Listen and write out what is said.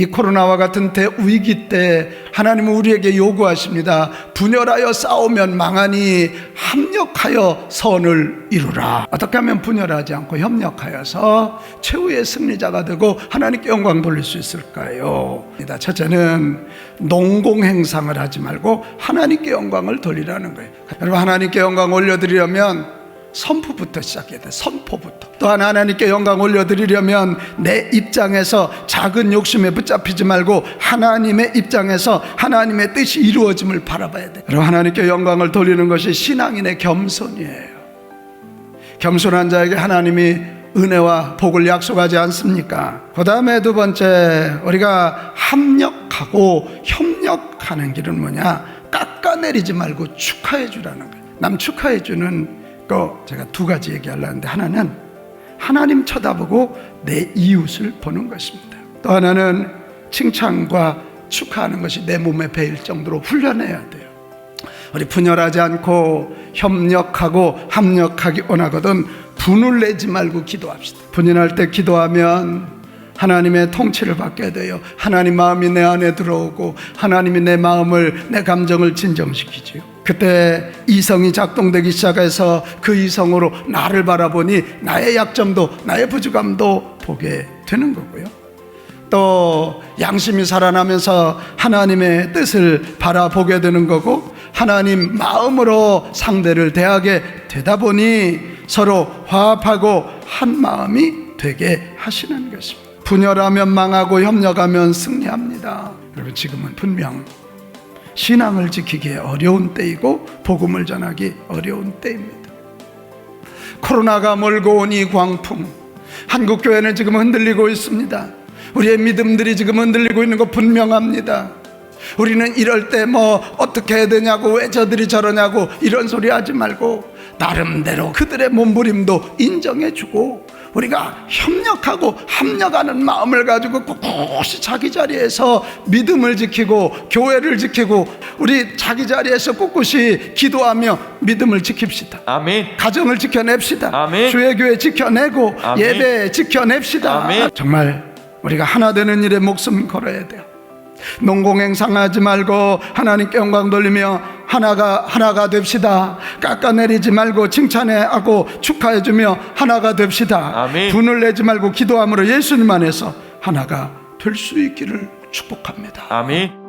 이 코로나와 같은 대위기 때 하나님은 우리에게 요구하십니다. 분열하여 싸우면 망하니 합력하여 선을 이루라. 어떻게 하면 분열하지 않고 협력하여서 최후의 승리자가 되고 하나님께 영광 돌릴 수 있을까요? 첫째는 농공 행상을 하지 말고 하나님께 영광을 돌리라는 거예요. 여러분 하나님께 영광 올려드리려면 선포부터 시작해야 돼. 선포부터. 또한 하나님께 영광 올려드리려면 내 입장에서 작은 욕심에 붙잡히지 말고 하나님의 입장에서 하나님의 뜻이 이루어짐을 바라봐야 돼. 그리고 하나님께 영광을 돌리는 것이 신앙인의 겸손이에요. 겸손한 자에게 하나님이 은혜와 복을 약속하지 않습니까? 그 다음에 두 번째, 우리가 합력하고 협력하는 길은 뭐냐? 깎아내리지 말고 축하해 주라는 거예요. 남 축하해 주는 거 제가 두 가지 얘기하려는데 하나는 하나님 쳐다보고 내 이웃을 보는 것입니다. 또 하나는 칭찬과 축하하는 것이 내 몸에 배일 정도로 훈련해야 돼요. 우리 분열하지 않고 협력하고 합력하기 원하거든 분을 내지 말고 기도합시다. 분열할 때 기도하면 하나님의 통치를 받게 돼요. 하나님 마음이 내 안에 들어오고 하나님이 내 마음을 내 감정을 진정시키지요. 그때 이성이 작동되기 시작해서 그 이성으로 나를 바라보니 나의 약점도 나의 부족함도 보게 되는 거고요. 또 양심이 살아나면서 하나님의 뜻을 바라보게 되는 거고 하나님 마음으로 상대를 대하게 되다 보니 서로 화합하고 한 마음이 되게 하시는 것입니다. 분열하면 망하고 협력하면 승리합니다. 여러분 지금은 분명 신앙을 지키기 어려운 때이고 복음을 전하기 어려운 때입니다. 코로나가 몰고 온 이 광풍 한국 교회는 지금 흔들리고 있습니다. 우리의 믿음들이 지금 흔들리고 있는 거 분명합니다. 우리는 이럴 때 뭐 어떻게 해야 되냐고 왜 저들이 저러냐고 이런 소리 하지 말고 나름대로 그들의 몸부림도 인정해주고 우리가 협력하고 합력하는 마음을 가지고 꿋꿋이 자기 자리에서 믿음을 지키고 교회를 지키고 우리 자기 자리에서 꿋꿋이 기도하며 믿음을 지킵시다. 아멘. 가정을 지켜냅시다. 아멘. 주의 교회 지켜내고 아멘. 예배 지켜냅시다. 아멘. 정말 우리가 하나 되는 일에 목숨 걸어야 돼요. 농공행상하지 말고 하나님께 영광 돌리며 하나가 하나가 됩시다. 깎아내리지 말고 칭찬해하고 축하해주며 하나가 됩시다. 아멘. 분을 내지 말고 기도함으로 예수님 안에서 하나가 될 수 있기를 축복합니다. 아멘.